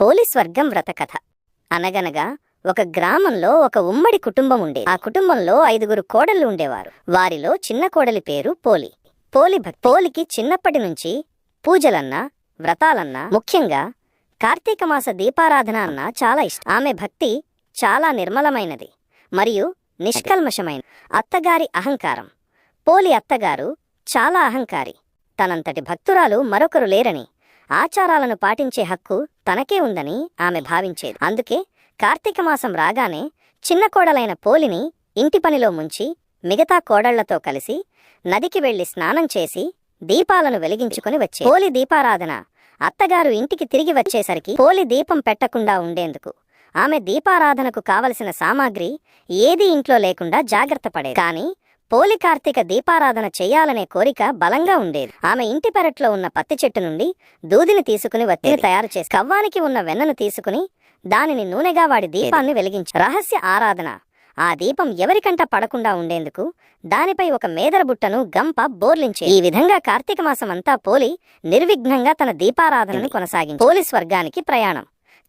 పోలి స్వర్గం వ్రతకథ అనగనగా ఒక గ్రామంలో ఒక ఉమ్మడి కుటుంబం ఉండే ఆ కుటుంబంలో ఐదుగురు కోడళ్ళు ఉండేవారు. వారిలో చిన్న కోడలి పేరు పోలి. పోలి పోలికి చిన్నప్పటి నుంచి పూజలన్నా వ్రతాలన్నా ముఖ్యంగా కార్తీక మాస దీపారాధన అన్నా చాలా ఇష్టం. ఆమె భక్తి చాలా నిర్మలమైనది మరియు నిష్కల్మషమైన అత్తగారి అహంకారం. పోలి అత్తగారు చాలా అహంకారి. తనంతటి భక్తురాలు మరొకరు లేరని ఆచారాలను పాటించే హక్కు తనకే ఉందని ఆమె భావించేది. అందుకే కార్తీక మాసం రాగానే చిన్న కోడలైన పోలిని ఇంటి పనిలో ముంచి మిగతా కోడళ్ళతో కలిసి నదికి వెళ్ళి స్నానం చేసి దీపాలను వెలిగించుకుని వచ్చే పోలి దీపారాధన అత్తగారు ఇంటికి తిరిగి వచ్చేసరికి పోలి దీపం పెట్టకుండా ఉండేందుకు ఆమె దీపారాధనకు కావలసిన సామాగ్రి ఏదీ ఇంట్లో లేకుండా జాగ్రత్త పడేది. కాని పోలి కార్తీక దీపారాధన చెయ్యాలనే కోరిక బలంగా ఉండేది. ఆమె ఇంటి పెరట్లో ఉన్న పత్తి చెట్టు నుండి దూదిని తీసుకుని వత్తిని తయారు చేసి కవ్వానికి ఉన్న వెన్నను తీసుకుని దానిని నూనెగా వాడి దీపాన్ని వెలిగించి రహస్య ఆరాధన. ఆ దీపం ఎవరికంట పడకుండా ఉండేందుకు దానిపై ఒక మేదర బుట్టను గంప బోర్లించే ఈ విధంగా కార్తీక మాసం అంతా పోలి నిర్విఘ్నంగా తన దీపారాధనను కొనసాగించి పోలి స్వర్గానికి ప్రయాణం.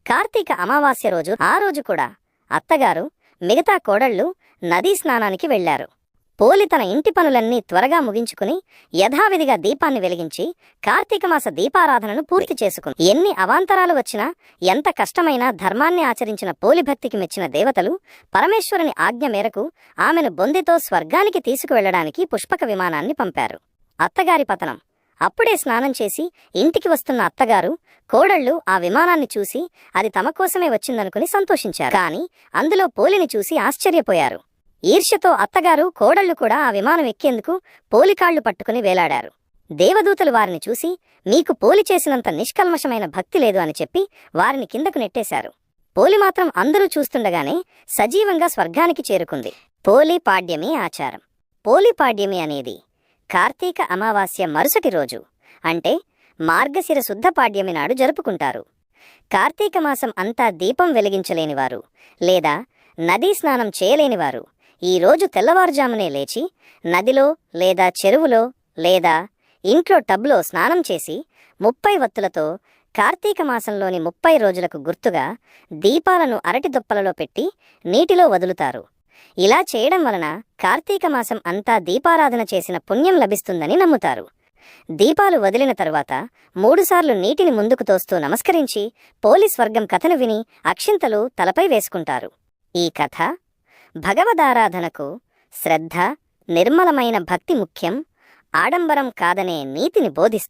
కార్తీక అమావాస్య రోజు ఆ రోజు కూడా అత్తగారు మిగతా కోడళ్ళు నదీ స్నానానికి వెళ్ళారు పోలి తన ఇంటి పనులన్నీ త్వరగా ముగించుకుని యథావిధిగా దీపాన్ని వెలిగించి కార్తీకమాస దీపారాధనను పూర్తి చేసుకుంది. ఎన్ని అవాంతరాలు వచ్చినా ఎంత కష్టమైనా ధర్మాన్ని ఆచరించిన పోలి భక్తికి మెచ్చిన దేవతలు పరమేశ్వరుని ఆజ్ఞ మేరకు ఆమెను బొందితో స్వర్గానికి తీసుకువెళ్ళడానికి పుష్పక విమానాన్ని పంపారు. అత్తగారి పతనం. అప్పుడే స్నానం చేసి ఇంటికి వస్తున్న అత్తగారు కోడళ్ళు ఆ విమానాన్ని చూసి అది తమ కోసమే వచ్చిందనుకుని సంతోషించారు. కాని అందులో పోలిని చూసి ఆశ్చర్యపోయారు. ఈర్ష్యతో అత్తగారు కోడళ్ళు కూడా ఆ విమానం ఎక్కేందుకు పోలికాళ్ళు పట్టుకుని వేలాడారు. దేవదూతలు వారిని చూసి మీకు పోలి చేసినంత నిష్కల్మషమైన భక్తి లేదు అని చెప్పి వారిని కిందకు నెట్టేశారు. పోలి మాత్రం అందరూ చూస్తుండగానే సజీవంగా స్వర్గానికి చేరుకుంది. పోలి పాడ్యమి ఆచారం. పోలి పాడ్యమి అనేది కార్తీక అమావాస్య మరుసటి రోజు అంటే మార్గశిర శుద్ధ పాడ్యమి నాడు జరుపుకుంటారు. కార్తీక మాసం అంతా దీపం వెలిగించలేనివారు లేదా నదీ స్నానం చేయలేనివారు ఈ రోజు తెల్లవారుజామునే లేచి నదిలో లేదా చెరువులో లేదా ఇంట్లో టబ్లో స్నానం చేసి ముప్పై వత్తులతో కార్తీక మాసంలోని ముప్పై రోజులకు గుర్తుగా దీపాలను అరటి దుప్పలలో పెట్టి నీటిలో వదులుతారు. ఇలా చేయడం వలన కార్తీక మాసం అంతా దీపారాధన చేసిన పుణ్యం లభిస్తుందని నమ్ముతారు. దీపాలు వదిలిన తరువాత మూడుసార్లు నీటిని ముందుకు తోస్తూ నమస్కరించి పోలీస్ వర్గం కథను విని అక్షింతలు తలపై వేసుకుంటారు. ఈ కథ భగవదారాధనకు శ్రద్ధ నిర్మలమైన భక్తి ముఖ్యం ఆడంబరం కాదనే నీతిని బోధిస్తుంది.